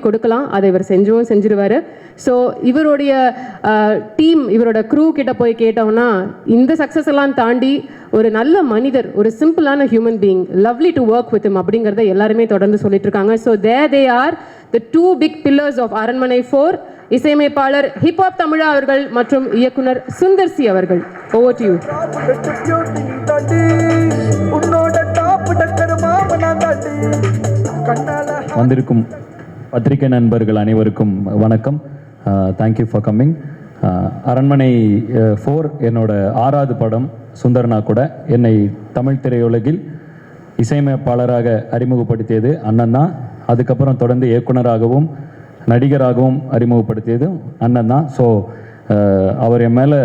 கொடுக்கலாம். அதை இவர் செஞ்சும் செஞ்சிருவாரு. ஸோ இவருடைய டீம் இவரோட க்ரூ கிட்ட போய் கேட்டோம்னா இந்த சக்ஸஸ் எல்லாம் தாண்டி ஒரு நல்ல மனிதர் ஒரு சிம்பிளான human being lovely to work with அப்படிங்கிறத எல்லாருமே தொடர்ந்து சொல்லிட்டு இருக்காங்க so they they are the two big pillars of Aranmanai four இசையமைப்பாளர் ஹிப்ஹாப் தமிழா அவர்கள் மற்றும் இயக்குனர் சுந்தர் சி அவர்கள் ஓவர் டு யூ வந்திருக்கும் பத்திரிகை நண்பர்கள் அனைவருக்கும் வணக்கம். Thank you for coming Aranmanai four என்னோட ஆறாவது படம் சுந்தர்னா கூட என்னை தமிழ் திரையுலகில் இசையமைப்பாளராக அறிமுகப்படுத்தியது அண்ணன் தான் அதுக்கப்புறம் தொடர்ந்து இயக்குனராகவும் நடிகராகவும் அறிமுகப்படுத்தியது அண்ணன் தான் ஸோ அவர் என் மேலே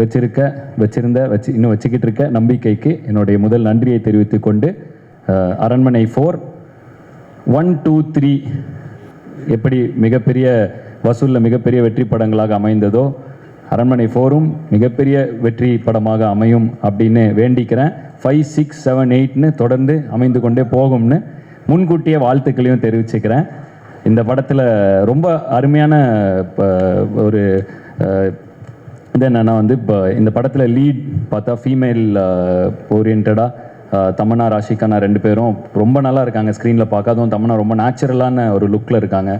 வச்சிருக்க வச்சிருந்த வச்சு இன்னும் வச்சுக்கிட்டு இருக்க நம்பிக்கைக்கு என்னுடைய முதல் நன்றியை தெரிவித்து கொண்டு அரண்மனை ஃபோர் ஒன் டூ த்ரீ எப்படி மிகப்பெரிய வசூலில் மிகப்பெரிய வெற்றி படங்களாக அமைந்ததோ அரண்மனை ஃபோரும் மிகப்பெரிய வெற்றி படமாக அமையும் அப்படின்னு வேண்டிக்கிறேன். ஃபைவ் சிக்ஸ் செவன் எயிட்னு தொடர்ந்து அமைந்து கொண்டே போகும்னு முன்கூட்டியே வாழ்த்துக்களையும் தெரிவிச்சுக்கிறேன். இந்த படத்தில் ரொம்ப அருமையான இப்போ ஒரு இது என்னன்னா வந்து இப்போ இந்த படத்தில் லீட் பார்த்தா ஃபீமேல் ஓரியன்டாக தமன்னா ராஷிகானா ரெண்டு பேரும் ரொம்ப நல்லா இருக்காங்க ஸ்க்ரீனில் பார்க்காதவும் தமன்னா ரொம்ப நேச்சுரலான ஒரு லுக்கில் இருக்காங்க.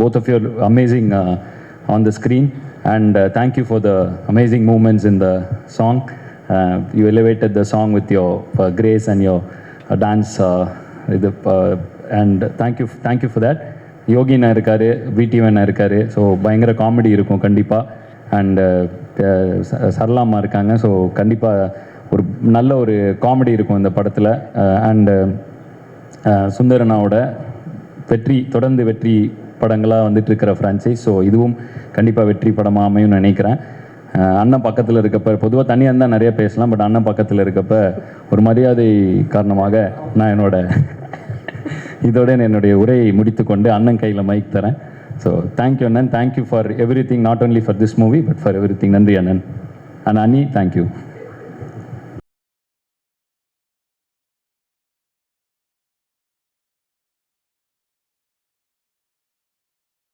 Both of your amazing on the screen and thank you for the amazing moments in the song you elevated the song with your grace and your dance இது and thank you thank you for that யோகினா இருக்கார் பிடிவனா இருக்கார். So பயங்கர comedy இருக்கும் கண்டிப்பாக and சரளாமா இருக்காங்க. So கண்டிப்பாக ஒரு நல்ல ஒரு காமெடி இருக்கும் இந்த படத்தில். அண்டு சுந்தரனாவோட வெற்றி தொடர்ந்து வெற்றி படங்களாக வந்துட்டு இருக்கிற ஃப்ரான்ச்சைஸ் ஸோ இதுவும் கண்டிப்பாக வெற்றி படமாக அமையும்னு நினைக்கிறேன். அண்ணன் பக்கத்தில் இருக்கப்ப பொதுவாக தனியாக இருந்தால் நிறைய பேசலாம் பட் அண்ணன் பக்கத்தில் இருக்கப்ப ஒரு மரியாதை காரணமாக நான் என்னோட இதோட நான் என்னுடைய உரையை முடித்துக்கொண்டு அண்ணன் கையில் மைக் தரேன். ஸோ தேங்க்யூ அண்ணன். Thank you for everything not only for this movie but for everything நன்றி அண்ணன். அண்ட் அண்ணி தேங்க்யூ